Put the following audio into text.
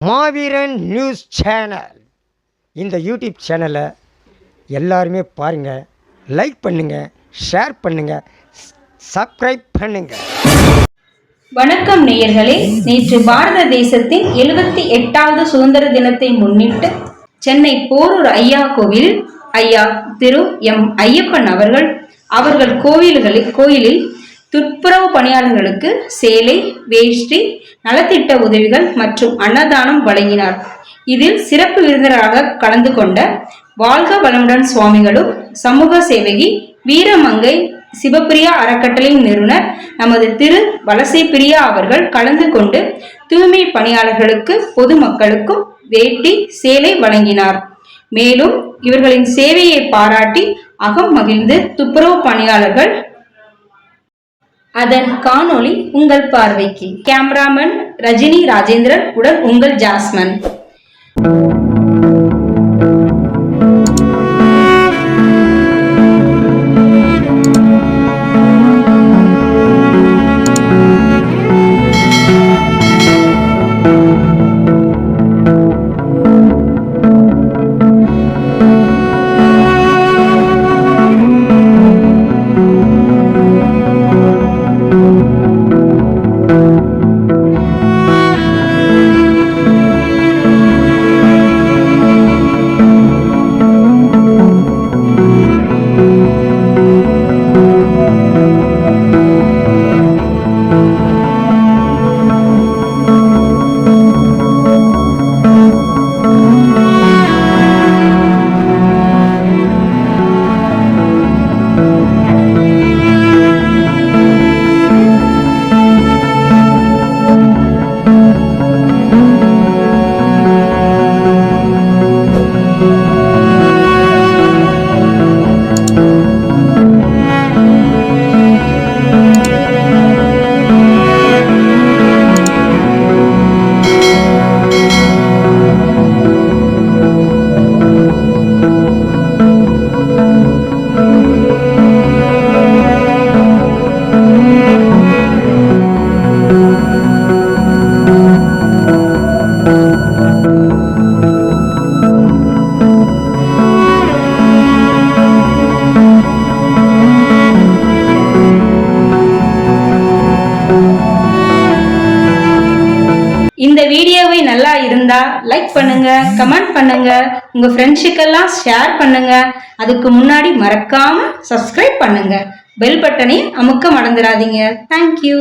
மாவீரன் news channel. இந்த YouTube சேனலை எல்லாருமே பாருங்கள் லைக் பண்ணுங்கள் ஷேர் பண்ணுங்கள் சப்ஸ்கிரைப் பண்ணுங்கள் வணக்கம் நேயர்களே நேற்று பாரத தேசத்தின் எழுபத்தி எட்டாவது சுதந்திர தினத்தை முன்னிட்டு சென்னை போரூர் ஐயா கோவில் ஐயா திரு எம் ஐயப்பன் அவர்கள் அவர்கள் கோவில்களில் கோயிலில் துப்புரவு பணியாளர்களுக்கு சேலை வேஷ்டி நலத்திட்ட உதவிகள் மற்றும் அன்னதானம் வழங்கினார். இதில் சிறப்பு விருந்தினராக கலந்து கொண்ட வாழ்க வளமுடன் சுவாமிகளும் சமூக சேவகி வீரமங்கை சிவப்பிரியா அறக்கட்டளையின் நிறுவனர் நமது திரு. வலசை பிரியா அவர்கள் கலந்து கொண்டு தூய்மை பணியாளர்களுக்கு பொதுமக்களுக்கும் வேட்டி சேலை வழங்கினார். மேலும் இவர்களின் சேவையை பாராட்டி அகம் மகிழ்ந்து துப்புரவு பணியாளர்கள் அதன் காணொளி உங்கள் பார்வைக்கு. கேமராமேன் ரஜினி ராஜேந்திரன் உடன் உங்கள் ஜாஸ்மன். இந்த வீடியோவை நல்லா இருந்தா லைக் பண்ணுங்க கமெண்ட் பண்ணுங்க உங்க ஃப்ரெண்ட்ஸுக்கெல்லாம் ஷேர் பண்ணுங்க. அதுக்கு முன்னாடி மறக்காம சப்ஸ்கிரைப் பண்ணுங்க. பெல் பட்டனை அமுக்க மறந்துடாதீங்க. தேங்க்யூ